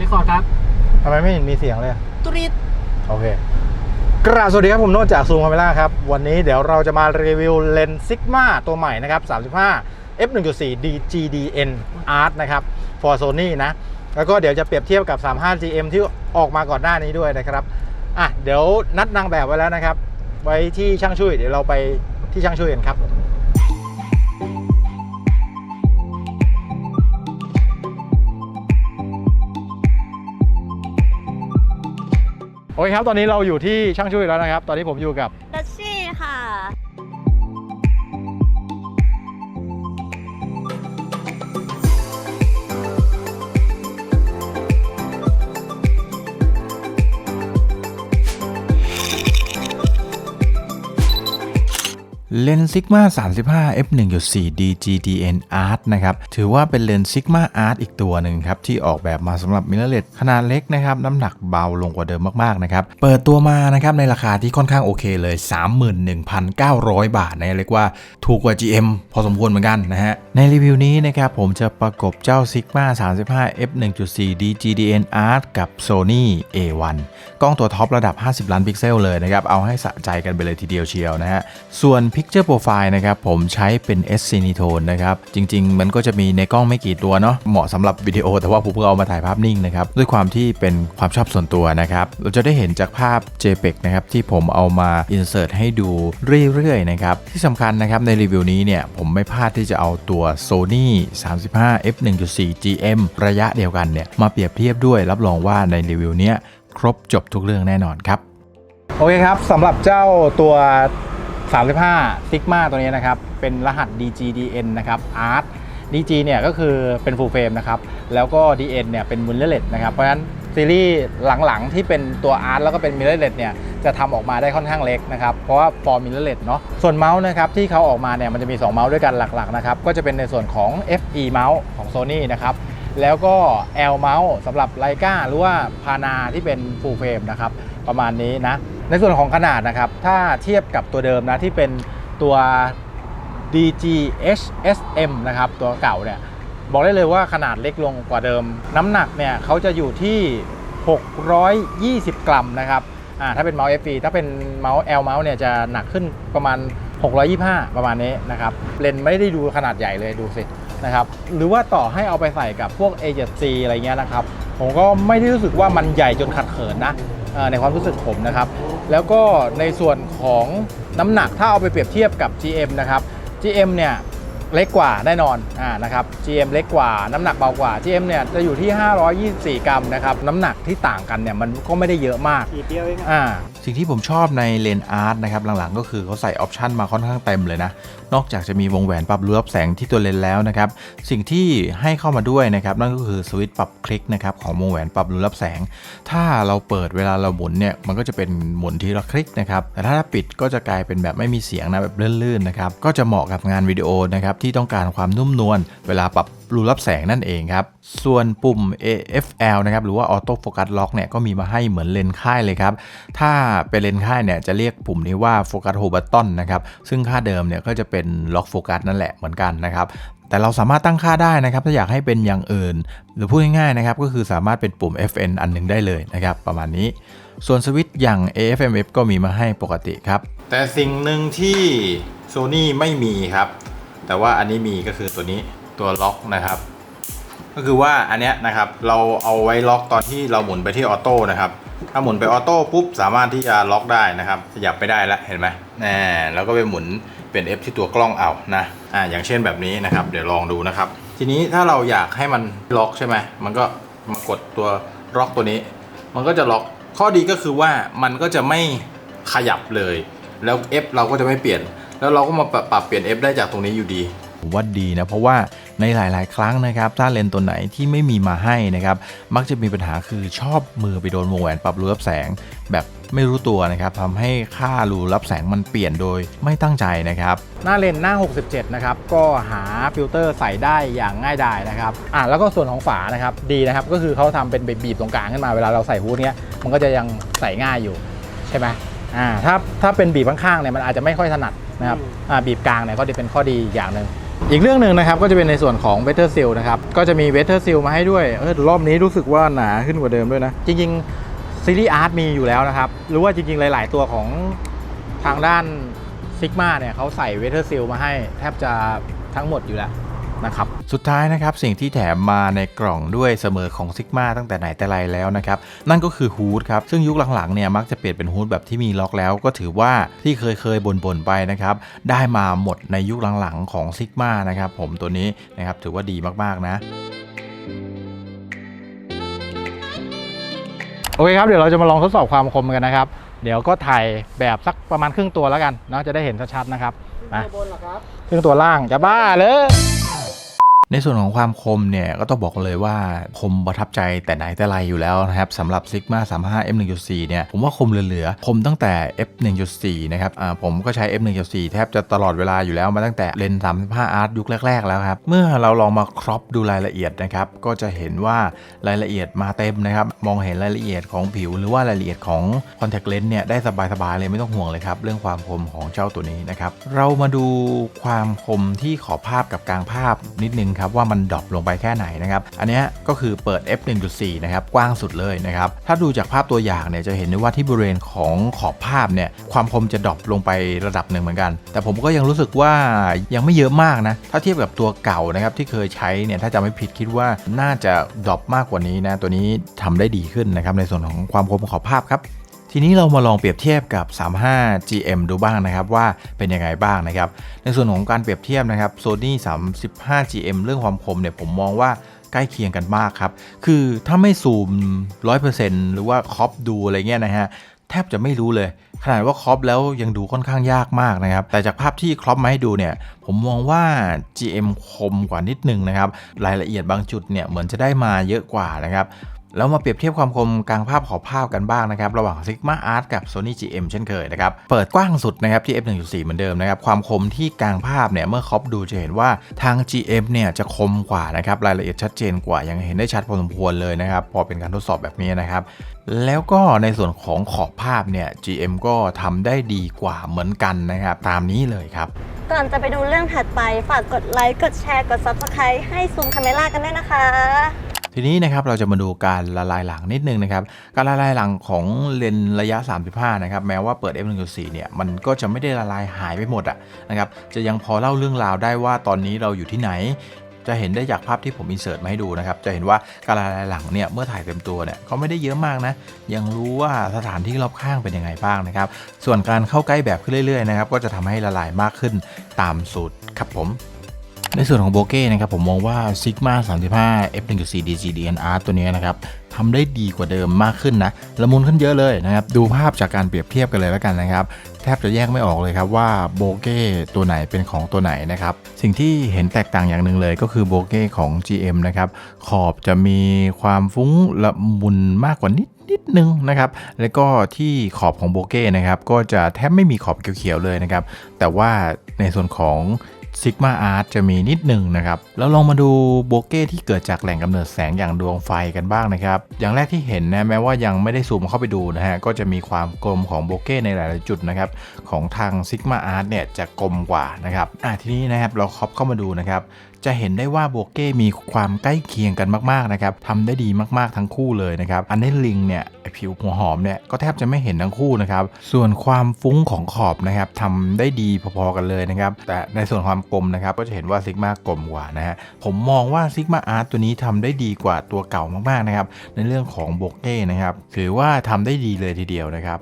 รีคอร์ดครับ ทำไมไม่เห็นมีเสียงเลยตุริดโอเค กราบสวัสดีครับ ผมโน้ตจากซูมคาเมล่าครับ วันนี้เดี๋ยวเราจะมารีวิวเลนส์ซิกมาตัวใหม่นะครับ 35 f 1.4 DGDN Art นะครับ for Sony นะ แล้วก็เดี๋ยวจะเปรียบเทียบกับ 35 GM ที่ออกมาก่อนหน้านี้ด้วยนะครับอะเดี๋ยวนัดนางแบบไว้แล้วนะครับ ไว้ที่ช่างช่วยเดี๋ยวเราไปที่ช่างช่วยกันครับ โอเคครับ ตอนนี้เราอยู่ที่ช่างช่วยแล้วนะครับ ตอนนี้ผมอยู่กับ เลนส์ Sigma 35 f 1.4 DGDN Art นะครับ ถือว่าเป็นเลนส์ Sigma Art อีกตัวหนึ่งครับ ที่ออกแบบมาสำหรับมิเรอร์เลสขนาดเล็กนะครับ น้ำหนักเบาลงกว่าเดิมมากๆนะครับ เปิดตัวมานะครับในราคาที่ค่อนข้างโอเคเลย 31,900 บาทนะเรียกว่าถูกกว่า GM พอสมควรเหมือนกันนะฮะ ในรีวิวนี้นะครับผมจะประกบเจ้า Sigma 35 f 1.4 DGDN Art กับ Sony A1 กล้องตัวท็อประดับ 50 ล้านพิกเซลเลยนะครับเอาให้สะใจกันไปเลยทีเดียวเชียวนะฮะส่วนพิก Picture Profile นะครับผมใช้เป็น S Cinetone นะครับจริง ๆ มันก็จะมีในกล้องไม่กี่ตัวเนาะเหมาะสำหรับวิดีโอ แต่ว่าผมเพิ่งเอามาถ่ายภาพนิ่งนะครับด้วยความที่เป็นความชอบส่วนตัวนะครับเราจะได้เห็นจากภาพ JPEG นะครับที่ผมเอามา insert ให้ดูเรื่อยๆนะครับที่สำคัญนะครับในรีวิวนี้เนี่ยผมไม่พลาดที่จะเอาตัว Sony 35 f 1.4 GM ระยะเดียวกันเนี่ยมาเปรียบเทียบด้วยรับรองว่าในรีวิวเนี้ยครบจบทุกเรื่องแน่นอนครับ โอเคครับสำหรับเจ้าตัว 35 Sigma ตัวนี้นะครับ เป็นรหัส DGDN นะครับ Art DG เนี่ยก็คือเป็น full frame นะครับ แล้วก็ DN เนี่ยเป็น mirrorless นะครับ เพราะฉะนั้นซีรีส์หลังๆ ที่เป็นตัว Art แล้วก็เป็น mirrorless เนี่ยจะทำออกมาได้ค่อนข้างเล็กนะครับ เพราะว่า for mirrorless เนาะ ส่วนเมาส์นะครับที่เขาออกมาเนี่ยมันจะมี 2 เมาส์ด้วยกันหลักๆนะครับ ก็จะเป็นในส่วนของ FE เมาส์ของ Sony นะครับ แล้วก็ L เมาส์สำหรับไลกาหรือว่าพานาที่เป็น full frame นะครับประมาณนี้นะ ในส่วนของขนาดนะครับ ถ้าเทียบกับตัวเดิมนะที่เป็นตัว DGHSM นะครับตัวเก่าเนี่ย บอกได้เลยว่าขนาดเล็กลงกว่าเดิม น้ำหนักเนี่ยเขาจะอยู่ที่ 620 กรัมนะครับอ่าถ้าเป็นเมาส์ FE ถ้าเป็นเมาส์ L เมาส์เนี่ยจะหนักขึ้นประมาณ 625 ประมาณนี้นะครับเลนไม่ได้ดูขนาดใหญ่เลยดูสิ นะครับหรือว่าต่อให้เอาไปใส่กับพวก A7C อะไรเงี้ยนะครับผมก็ไม่ได้รู้สึกว่ามันใหญ่จนขัดเขินนะเอ่อในความรู้สึกผมนะครับ แล้วก็ในส่วนของน้ำหนักถ้าเอาไปเปรียบเทียบกับ GM นะครับ GM เนี่ยเล็กกว่าแน่นอนอ่านะครับ GM เล็กกว่าน้ำหนักเบากว่า GM เนี่ยจะอยู่ที่ 524 กรัมนะครับน้ำหนักที่ต่างกันเนี่ยมันก็ไม่ได้เยอะมากขีดเดียวเองอะอ่าสิ่งที่ผมชอบในเลนอาร์ตนะครับหลังๆ ก็คือเขาใส่ออปชันมาค่อนข้างเต็มเลยนะ นอกจากจะมีวงแหวนปรับรูรับแสงที่ตัวเลนแล้วนะครับ สิ่งที่ให้เข้ามาด้วยนะครับนั่นก็คือสวิตช์ปรับคลิกนะครับของวงแหวนปรับรูรับแสง ถ้าเราเปิดเวลาเราหมุนเนี่ยมันก็จะเป็นหมุนทีละคลิกนะครับแต่ถ้าปิดก็จะกลายเป็นแบบไม่มีเสียงนะแบบลื่นๆนะครับก็จะเหมาะกับงานวิดีโอนะครับที่ต้องการความนุ่มนวลเวลาปรับ รูรับแสงนั่นเองครับ ส่วนปุ่ม AFL นะครับหรือว่า Auto Focus Lock เนี่ยก็มีมาให้เหมือนเลนค่ายเลยครับ ถ้าเป็นเลนค่ายเนี่ยจะเรียกปุ่มนี้ว่า Focus Hold Button นะครับซึ่งค่าเดิมเนี่ยก็จะเป็น Lock Focus นั่นแหละเหมือนกันนะครับแต่เราสามารถตั้งค่าได้นะครับ ถ้าอยากให้เป็นอย่างอื่น หรือพูดง่ายๆนะครับ ก็คือสามารถเป็นปุ่ม FN อันหนึงได้เลยนะครับ ประมาณนี้ ส่วนสวิตช์อย่าง AFMF ก็มีมาให้ปกติครับ แต่สิ่งหนึ่งที่ Sony ไม่มีครับ แต่ว่าอันนี้มีก็คือตัวนี้ ตัวล็อกนะครับ ก็คือว่าอันเนี้ยนะครับเราเอาไว้ล็อกตอนที่เราหมุนไปที่ออโต้นะครับถ้าหมุนไปออโต้ปุ๊บสามารถที่จะล็อกได้นะครับขยับไปได้แล้วเห็นไหมแน่แล้วก็ไปหมุนเป็น F ที่ตัวกล้องเอานะอ่าอย่างเช่นแบบนี้นะครับ เดี๋ยวลองดูนะครับ ทีนี้ถ้าเราอยากให้มันล็อกใช่ไหมมันก็มากดตัวล็อกตัวนี้ มันก็จะล็อกข้อดีก็คือว่ามันก็จะไม่ขยับเลย แล้ว F เราก็จะไม่เปลี่ยน แล้วเราก็มาปรับเปลี่ยน F ได้จากตรงนี้อยู่ดีว่าดีนะเพราะว่า ในหลาย ๆ ครั้งนะครับถ้าเลนส์ตัวไหนที่ไม่มีมาให้นะครับมักจะมีปัญหาคือชอบมือไปโดนวงแหวนปรับรูรับแสง แบบไม่รู้ตัวนะครับทำให้ค่ารูรับแสงมันเปลี่ยนโดยไม่ตั้งใจนะครับ หน้าเลนส์หน้า 67 นะครับ ก็หาฟิลเตอร์ใส่ได้อย่างง่ายดายนะครับอ่าแล้วก็ส่วนของฝานะครับดีนะครับ ก็คือเขาทำเป็นบีบๆตรงกลางขึ้นมาเวลาเราใส่ฮูดเนี้ยมันก็จะยังใส่ง่ายอยู่ใช่ไหมอ่าถ้าถ้าเป็นบีบข้างๆเนี่ยมันอาจจะไม่ค่อยถนัดนะครับอ่าบีบกลางเนี่ยก็จะเป็นข้อดีอีกอย่างหนึ่ง อีกเรื่องหนึ่งนะครับก็จะเป็นในส่วนของเวเทอร์ซิลนะครับก็จะมีเวเทอร์ซิลมาให้ด้วยเออรอบนี้รู้สึกว่าหนาขึ้นกว่าเดิมด้วยนะ จริงๆซีรีส์อาร์ตมีอยู่แล้วนะครับหรือว่าจริงๆ หลาย ๆ ตัวของทางด้านซิกมาเนี่ยเขาใส่เวเทอร์ซิลมาให้แทบจะทั้งหมดอยู่แล้ว นะครับ สุดท้ายนะครับสิ่งที่แถมมาในกล่องด้วยเสมอของซิกมาตั้งแต่ไหนแต่ไรแล้วนะครับ นั่นก็คือฮูดครับซึ่งยุคหลังๆเนี่ยมักจะเปลี่ยนเป็นฮูดแบบที่มีล็อกแล้ว ก็ถือว่าที่เคยเคยบ่นๆไปนะครับได้มาหมดในยุคหลังๆของซิกมานะครับผมตัวนี้นะครับถือว่าดีมากๆนะโอเคครับเดี๋ยวเราจะมาลองทดสอบความคมกันนะครับ เดี๋ยวก็ถ่ายแบบสักประมาณครึ่งตัวแล้วกันเนาะจะได้เห็นชัดๆนะครับมาครึ่งตัวล่างจะบ้าเลย ในส่วนของความคมเนี่ยก็ต้องบอกเลยว่าคมประทับใจแต่ไหนแต่ไรอยู่แล้วนะครับสำหรับ Sigma 35 f 1.4 เนี่ยผมว่าคมเหลือๆ คมตั้งแต่ f 1.4 นะครับอ่าผมก็ใช้ f 1.4 แทบจะตลอดเวลาอยู่แล้วมาตั้งแต่เลนส์35 art ยุคแรก ๆ แล้วครับ เมื่อเราลองมาครอปดูรายละเอียดนะครับก็จะเห็นว่ารายละเอียดมาเต็มนะครับมองเห็นรายละเอียดของผิว หรือว่ารายละเอียดของ contact lens เนี่ยได้สบายๆเลยไม่ต้องห่วงเลยครับเรื่องความคมของเจ้าตัวนี้นะครับเรามาดูความคมที่ขอบภาพกับกลางภาพนิดนึงครับว่ามันดรอปลงไปแค่ไหนนะครับอันนี้ก็คือเปิด f 1.4นะครับกว้างสุดเลยนะครับถ้าดูจากภาพตัวอย่างเนี่ยจะเห็นได้ว่าที่บริเวณของขอบภาพเนี่ยความคมจะดรอปลงไประดับหนึ่งเหมือนกัน แต่ผมก็ยังรู้สึกว่ายังไม่เยอะมากนะถ้าเทียบกับตัวเก่านะครับที่เคยใช้เนี่ยถ้าจะไม่ผิดคิดว่าน่าจะดรอปมากกว่านี้นะตัวนี้ทำได้ดีขึ้นนะครับในส่วนของความคมขอบภาพครับ ทีนี้เรามาลองเปรียบเทียบกับ 35 GM ดูบ้างนะครับว่าเป็นยังไงบ้างนะครับ ในส่วนของการเปรียบเทียบนะครับ Sony 35 GM เรื่องความคมเนี่ยผมมองว่าใกล้เคียงกันมากครับ คือถ้าไม่ซูม 100%หรือว่าครอปดูอะไรเงี้ยนะฮะแทบจะไม่รู้เลย ขนาดว่าครอปแล้วยังดูค่อนข้างยากมากนะครับ แต่จากภาพที่ครอปมาให้ดูเนี่ย ผมมองว่า GM คมกว่านิดนึงนะครับ รายละเอียดบางจุดเนี่ยเหมือนจะได้มาเยอะกว่านะครับ แล้วมาเปรียบเทียบความคมกลางภาพขอบภาพกันบ้างนะครับ ระหว่าง Sigma Art กับ Sony GM เช่นเคยนะครับ เปิดกว้างสุดนะครับที่ f 1.4เหมือนเดิมนะครับ ความคมที่กลางภาพเนี่ย เมื่อครอปดูจะเห็นว่าทาง GM เนี่ยจะคมกว่านะครับ รายละเอียดชัดเจนกว่า ยังเห็นได้ชัดพอสมควรเลยนะครับ พอเป็นการทดสอบแบบนี้นะครับ แล้วก็ในส่วนของขอบภาพเนี่ย GM ก็ทำได้ดีกว่าเหมือนกันนะครับ ตามนี้เลยครับ ก่อนจะไปดูเรื่องถัดไปฝากกดไลค์ กดแชร์ กด Subscribe ให้ซูมคาเมล่ากันด้วยนะคะ ทีนี้นะครับเราจะมาดูการละลายหลังนิดนึงนะครับ การละลายหลังของเลนระยะ 35 นะครับ แม้ว่าเปิด f 1.4 เนี่ย มันก็จะไม่ได้ละลายหายไปหมดอะนะครับ จะยังพอเล่าเรื่องราวได้ว่าตอนนี้เราอยู่ที่ไหน จะเห็นได้จากภาพที่ผมอินเสิร์ตมาให้ดูนะครับ จะเห็นว่าการละลายหลังเนี่ย เมื่อถ่ายเต็มตัวเนี่ยก็ไม่ได้เยอะมากนะ ยังรู้ว่าสถานที่รอบข้างเป็นยังไงบ้างนะครับ ส่วนการเข้าใกล้แบบขึ้นเรื่อยๆนะครับ ก็จะทำให้ละลายมากขึ้นตามสูตรครับผม ในส่วนของโบเก้นะครับผมมองว่า Sigma 35 f 1.4 DG DNR ตัวนี้นะครับทำได้ดีกว่าเดิมมากขึ้นนะละมุนขึ้นเยอะเลยนะครับดูภาพจากการเปรียบเทียบกันเลยแล้วกันนะครับแทบจะแยกไม่ออกเลยครับว่าโบเก้ตัวไหนเป็นของตัวไหนนะครับสิ่งที่เห็นแตกต่างอย่างหนึ่งเลยก็คือโบเก้ของ GM นะครับขอบจะมีความฟุ้งละมุนมากกว่านิดนิดนึงนะครับแล้วก็ที่ขอบของโบเก้นะครับก็จะแทบไม่มีขอบเขียวๆเลยนะครับแต่ว่าในส่วนของ ซิกมาอาร์ตจะมีนิดหนึ่งนะครับแล้วลองมาดูโบเก้ที่เกิดจากแหล่งกำเนิดแสงอย่างดวงไฟกันบ้างนะครับ อย่างแรกที่เห็นนะแม้ว่ายังไม่ได้ซูมเข้าไปดูนะฮะก็จะมีความกลมของโบเก้ในหลายๆจุดนะครับของทางซิกมาอาร์ตเนี่ยจะกลมกว่านะครับอะทีนี้นะครับเราครอปเข้ามาดูนะครับ จะเห็นได้ว่าโบเก้มีความใกล้เคียงกันมากๆนะครับทำได้ดีมากๆทั้งคู่เลยนะครับอันนี้ลิงเนี่ยผิวหัวหอมเนี่ยก็แทบจะไม่เห็นทั้งคู่นะครับส่วนความฟุ้งของขอบนะครับทำได้ดีพอๆกันเลยนะครับแต่ในส่วนความกลมนะครับก็จะเห็นว่าซิกมากลมกว่านะฮะผมมองว่าซิกมาอาร์ตตัวนี้ทำได้ดีกว่าตัวเก่ามากๆนะครับในเรื่องของโบเก้นะครับถือว่าทำได้ดีเลยทีเดียวนะครับ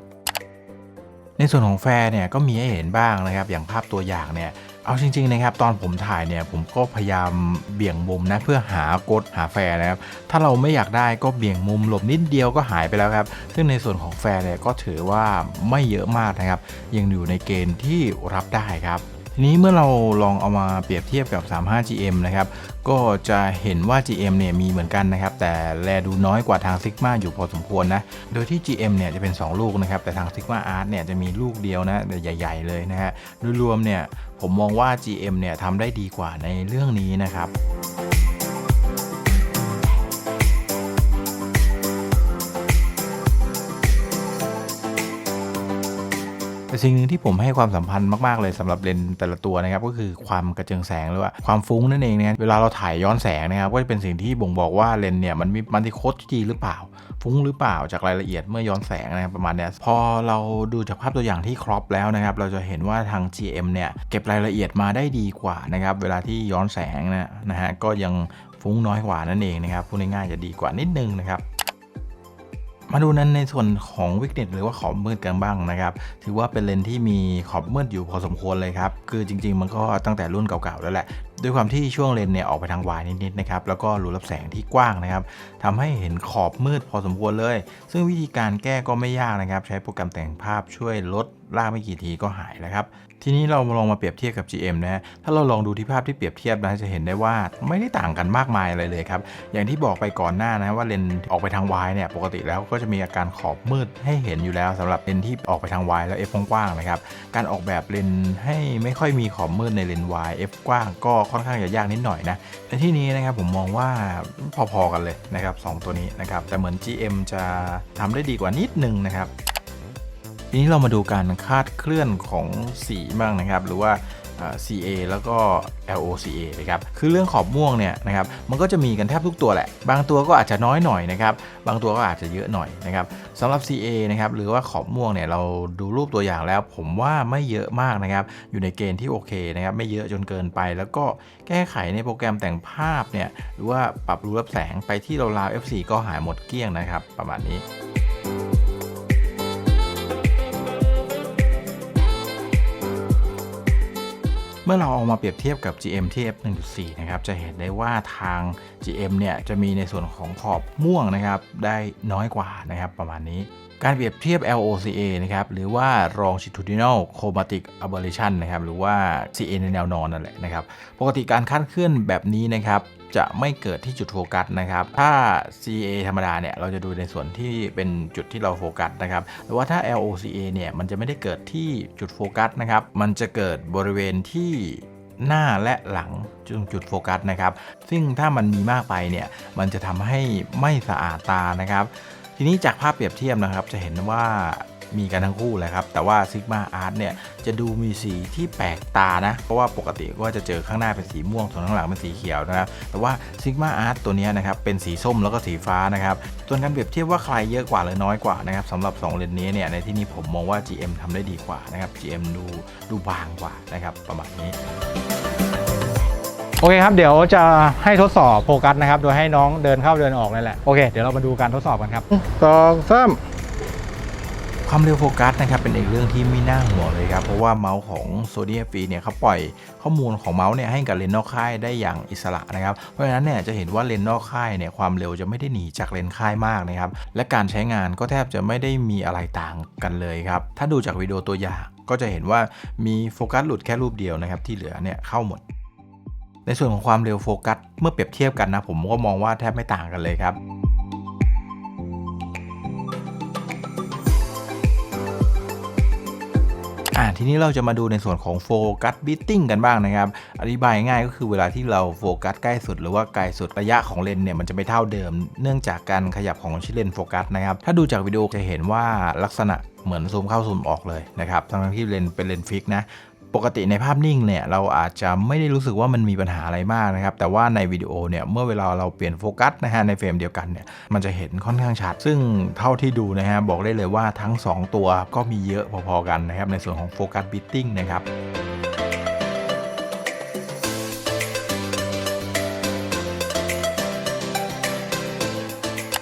ในส่วนของแฟร์เนี่ยก็มีให้เห็นบ้างนะครับ อย่างภาพตัวอย่างเนี่ย เอาจริงๆนะครับตอนผมถ่ายเนี่ยผมก็พยายามเบี่ยงมุมนะเพื่อหากดหาแฟร์นะครับถ้าเราไม่อยากได้ก็เบี่ยงมุมหลบนิดเดียวก็หายไปแล้วครับ ซึ่งในส่วนของแฟร์เนี่ยก็ถือว่าไม่เยอะมากนะครับ ยังอยู่ในเกณฑ์ที่รับได้ครับ ทีนี้เมื่อเราลองเอามาเปรียบเทียบกับ 35 GM นะครับ ก็จะเห็นว่า GM เนี่ยมีเหมือนกันนะครับ แต่แลดูน้อยกว่าทาง Sigma อยู่พอสมควรนะ โดยที่ GM เนี่ยจะเป็น 2 ลูกนะครับ แต่ทาง Sigma Art เนี่ยจะมีลูกเดียวนะใหญ่ ๆ เลยนะฮะ โดยรวมเนี่ยผมมองว่า GM เนี่ยทำได้ดีกว่าในเรื่องนี้นะครับ แต่สิ่งหนึ่งที่ผมให้ความสัมพันธ์มากๆเลยสำหรับเลนส์แต่ละตัวนะครับก็คือความกระเจิงแสงหรือว่าความฟุ้งนั่นเองเนะเวลาเราถ่ายย้อนแสงนะครับก็จะเป็นสิ่งที่บ่งบอกว่าเลนส์เนี่ยมันมีมันติโคตจริงหรือเปล่า ฟุ้งหรือเปล่าจากรายละเอียดเมื่อย้อนแสงนะครับประมาณเนี้ยพอเราดูจากภาพตัวอย่างที่ครอปแล้วนะครับเราจะเห็นว่าทาง GM เนี่ยเก็บรายละเอียดมาได้ดีกว่านะครับเวลาที่ย้อนแสงนะนะฮะก็ยังฟุ้งน้อยกว่านั่นเองนะครับพูดง่ายๆจะดีกว่านิดนึงนะครับ มาดูนั้นในส่วนของวิกเน็ตหรือว่าขอบมืดกันบ้างนะครับ ถือว่าเป็นเลนที่มีขอบมืดอยู่พอสมควรเลยครับ คือจริง ๆ มันก็ตั้งแต่รุ่นเก่าๆแล้วแหละ ด้วยความที่ช่วงเลนเนี่ยออกไปทางวายนิดๆนะครับ แล้วก็รูรับแสงที่กว้างนะครับทำให้เห็นขอบมืดพอสมควรเลย ซึ่งวิธีการแก้ก็ไม่ยากนะครับ ใช้โปรแกรมแต่งภาพช่วยลด ลากไม่กี่ทีก็หายแล้วครับ ทีนี้เราลองมาเปรียบเทียบกับ GM นะฮะถ้าเราลองดูที่ภาพที่เปรียบเทียบนะจะเห็นได้ว่าไม่ได้ต่างกันมากมายอะไรเลยครับ อย่างที่บอกไปก่อนหน้านะว่าเลนส์ออกไปทางวายเนี่ยปกติแล้วก็จะมีอาการขอบมืดให้เห็นอยู่แล้วสำหรับเลนที่ออกไปทางวายแล้ว f กว้างๆนะครับ การออกแบบเลนให้ไม่ค่อยมีขอบมืดในเลนวาย f กว้างก็ค่อนข้างจะยากนิดหน่อยนะในที่นี้นะครับผมมองว่าพอๆกันเลยนะครับสองตัวนี้นะครับแต่เหมือน GM จะทำได้ดีกว่านิดนึงนะครับ ทีนี้เรามาดูการคาดเคลื่อนของสีบ้างนะครับ หรือว่า CA แล้วก็ LOCA นะครับ คือเรื่องขอบม่วงเนี่ยนะครับ มันก็จะมีกันแทบทุกตัวแหละ บางตัวก็อาจจะน้อยหน่อยนะครับ บางตัวก็อาจจะเยอะหน่อยนะครับสำหรับ CA นะครับ หรือว่าขอบม่วงเนี่ย เราดูรูปตัวอย่างแล้ว ผมว่าไม่เยอะมากนะครับ อยู่ในเกณฑ์ที่โอเคนะครับ ไม่เยอะจนเกินไป แล้วก็แก้ไขในโปรแกรมแต่งภาพเนี่ย หรือว่าปรับรูรับแสงไปที่ราวๆ F4 ก็หายหมดเกลี้ยงนะครับ ประมาณนี้ มื่อเราเอามาเปรียบเทียบกับ GM ที่ F 1.4นะครับ จะเห็นได้ว่าทาง GM เนี่ยจะมีในส่วนของขอบม่วงนะครับ ได้น้อยกว่านะครับประมาณนี้ การเปรียบเทียบ LOCA นะครับหรือว่า longitudinal chromatic aberration นะครับหรือว่า CA ในแนวนอนนั่นแหละนะครับปกติการคาดเคลื่อนแบบนี้นะครับจะไม่เกิดที่จุดโฟกัสนะครับ ถ้า CA ธรรมดาเนี่ยเราจะดูในส่วนที่เป็นจุดที่เราโฟกัสนะครับแต่ว่าถ้า LOCA เนี่ยมันจะไม่ได้เกิดที่จุดโฟกัสนะครับ มันจะเกิดบริเวณที่หน้าและหลังจุดจุดโฟกัสนะครับ ซึ่งถ้ามันมีมากไปเนี่ย มันจะทำให้ไม่สะอาดตานะครับ ทีนี้จากภาพเปรียบเทียบนะครับ จะเห็นว่ามีกันทั้งคู่แหละครับ แต่ว่า Sigma Art เนี่ย จะดูมีสีที่แปลกตานะ เพราะว่าปกติก็จะเจอข้างหน้าเป็นสีม่วง ส่วนข้างหลังเป็นสีเขียวนะครับ แต่ว่า Sigma Art ตัวนี้นะครับ เป็นสีส้มแล้วก็สีฟ้านะครับส่วนการเปรียบเทียบว่าใครเยอะกว่าหรือน้อยกว่านะครับสำหรับ 2 เลนนี้เนี่ย ในที่นี้ผมมองว่า GM ทำได้ดีกว่านะครับ GM ดูดูบางกว่านะครับประมาณนี้ โอเคครับ เดี๋ยวจะให้ทดสอบโฟกัสนะครับ โดยให้น้องเดินเข้าเดินออกนั่นแหละ โอเค เดี๋ยวเรามาดูการทดสอบกันครับสองสามความเร็วโฟกัสนะครับเป็นอีกเรื่องที่ไม่น่าห่วงเลยครับ เพราะว่าเมาส์ของ Sony f เนี่ยเขาปล่อยข้อมูลของเมาส์เนี่ยให้กับเลนส์นอกค่ายได้อย่างอิสระนะครับ เพราะฉะนั้นเนี่ยจะเห็นว่าเลนส์นอกค่ายเนี่ยความเร็วจะไม่ได้หนีจากเลนส์ค่ายมากนะครับ และการใช้งานก็แทบจะไม่ได้มีอะไรต่างกันเลยครับ ถ้าดูจากวิดีโอตัวอย่างก็จะเห็นว่ามีโฟกัสหลุดแค่รูปเดียวนะครับที่เหลือเนี่ยเข้าหมด ในส่วนของความเร็วโฟกัสเมื่อเปรียบเทียบกันนะผมก็มองว่าแทบไม่ต่างกันเลยครับอ่าทีนี้เราจะมาดูในส่วนของโฟกัสบิตติ้งกันบ้างนะครับ อธิบายง่ายก็คือเวลาที่เราโฟกัสใกล้สุดหรือว่าไกลสุดระยะของเลนเนี่ยมันจะไม่เท่าเดิม เนื่องจากการขยับของชิ้นเลนโฟกัสนะครับ ถ้าดูจากวิดีโอจะเห็นว่าลักษณะเหมือนซูมเข้าซูมออกเลยนะครับทั้งที่เลนเป็นเลนฟิกนะ ปกติในภาพนิ่งเนี่ยเราอาจจะไม่ได้รู้สึกว่ามันมีปัญหาอะไรมากนะครับ แต่ว่าในวิดีโอเนี่ยเมื่อเวลาเราเปลี่ยนโฟกัสนะฮะในเฟรมเดียวกันเนี่ยมันจะเห็นค่อนข้างชัด ซึ่งเท่าที่ดูนะฮะบอกได้เลยว่าทั้ง 2 ตัวก็มีเยอะพอๆกันนะครับในส่วนของโฟกัสบิตติ้งนะครับ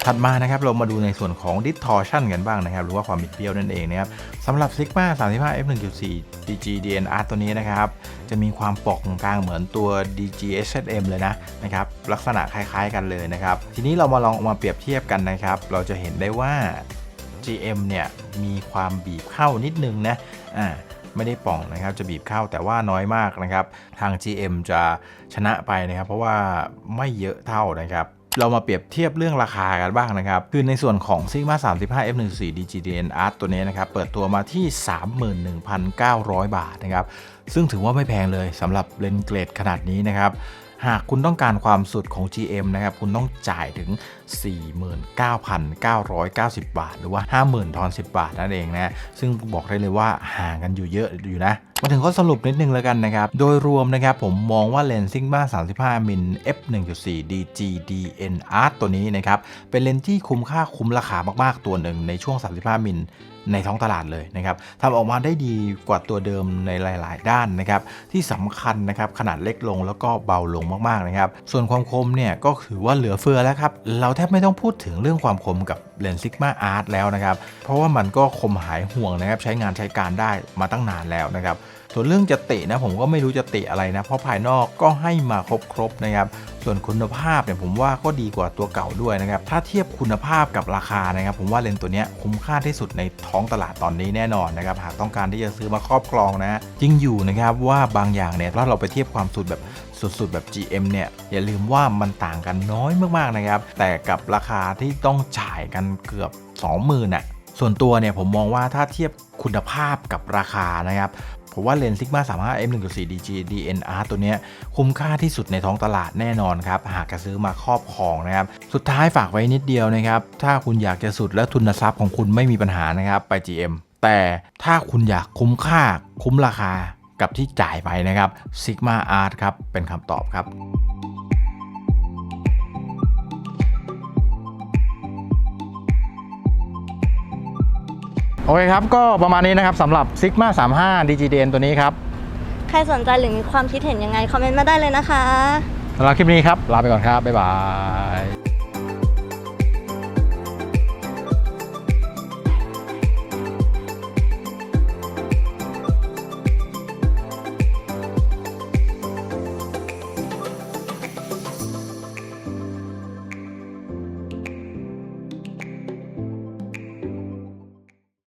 ถัดมานะครับเรามาดูในส่วนของ distortion กันบ้างนะครับ หรือว่าความบิดเบี้ยวนั่นเองนะครับสำหรับ Sigma 35 f 1.4 DG DNR ตัวนี้นะครับ จะมีความปอกตรงกลางเหมือนตัว DG SSM เลยนะนะครับ ลักษณะคล้ายๆกันเลยนะครับ ทีนี้เรามาลองเอามาเปรียบเทียบกันนะครับ เราจะเห็นได้ว่า GM เนี่ยมีความบีบเข้านิดนึงนะอ่าไม่ได้ป่องนะครับ จะบีบเข้าแต่ว่าน้อยมากนะครับ ทาง GM จะชนะไปนะครับ เพราะว่าไม่เยอะเท่านะครับ เรามาเปรียบเทียบเรื่องราคากันบ้างนะครับ คือในส่วนของ Sigma 35 f1.4 DGDN Art ตัวนี้นะครับ เปิดตัวมาที่ 31,900 บาทนะครับ ซึ่งถือว่าไม่แพงเลยสำหรับเลนส์เกรดขนาดนี้นะครับ หากคุณต้องการความสุดของ GM นะครับ คุณต้องจ่ายถึง 49,990 บาท หรือว่า 50,000ทอน10 บาทนั่นเองนะ ซึ่งบอกได้เลยว่าห่างกันอยู่เยอะอยู่นะ มาถึงข้อสรุปนิดนึงแล้วกันนะครับ โดยรวมนะครับผมมองว่าเลนส์ซิกมา35 มิล f 1.4 DG DN Art ตัวนี้นะครับ เป็นเลนส์ที่คุ้มค่าคุ้มราคามากๆตัวหนึ่งในช่วง 35 มิล ในท้องตลาดเลยนะครับทำออกมาได้ดีกว่าตัวเดิมในหลาย ๆ ด้านนะครับ ที่สำคัญนะครับขนาดเล็กลงแล้วก็เบาลงมาก ๆ นะครับ ส่วนความคมเนี่ยก็ถือว่าเหลือเฟือแล้วครับ เราแทบไม่ต้องพูดถึงเรื่องความคมกับเลนส์ซิกมาอาร์ตแล้วนะครับ เพราะว่ามันก็คมหายห่วงนะครับ ใช้งานใช้การได้มาตั้งนานแล้วนะครับ ส่วนเรื่องจะเตินะผมก็ไม่รู้จะเติอะไรนะ เพราะภายนอกก็ให้มาครบๆนะครับ ส่วนคุณภาพเนี่ยผมว่าก็ดีกว่าตัวเก่าด้วยนะครับ ถ้าเทียบคุณภาพกับราคานะครับ ผมว่าเลนส์ตัวนี้คุ้มค่าที่สุดในท้องตลาดตอนนี้แน่นอนนะครับ หากต้องการที่จะซื้อมาครอบครองนะจริงอยู่นะครับว่าบางอย่างเนี่ยถ้าเราไปเทียบความสุดแบบสุดๆแบบ GM เนี่ยอย่าลืมว่ามันต่างกันน้อยมากๆนะครับ แต่กับราคาที่ต้องจ่ายกันเกือบ 20,000น่ะส่วนตัวเนี่ยผมมองว่าถ้าเทียบคุณภาพกับราคานะครับ ผมว่าเลนส์ซิกมาสามารถ f 1.4 DG DNR ตัวเนี้ยคุ้มค่าที่สุดในท้องตลาดแน่นอนครับ หากจะซื้อมาครอบครองนะครับ สุดท้ายฝากไว้นิดเดียวนะครับ ถ้าคุณอยากจะสุดและทุนทรัพย์ของคุณไม่มีปัญหานะครับไป GM แต่ถ้าคุณอยากคุ้มค่าคุ้มราคากับที่จ่ายไปนะครับ Sigma Art ครับเป็นคำตอบครับ โอเคครับ ก็ประมาณนี้นะครับสำหรับ Sigma 35 DGDN ตัวนี้ครับ ใครสนใจหรือมีความคิดเห็นยังไง คอมเมนต์มาได้เลยนะคะ สำหรับคลิปนี้ครับ ลาไปก่อนครับ บ๊ายบาย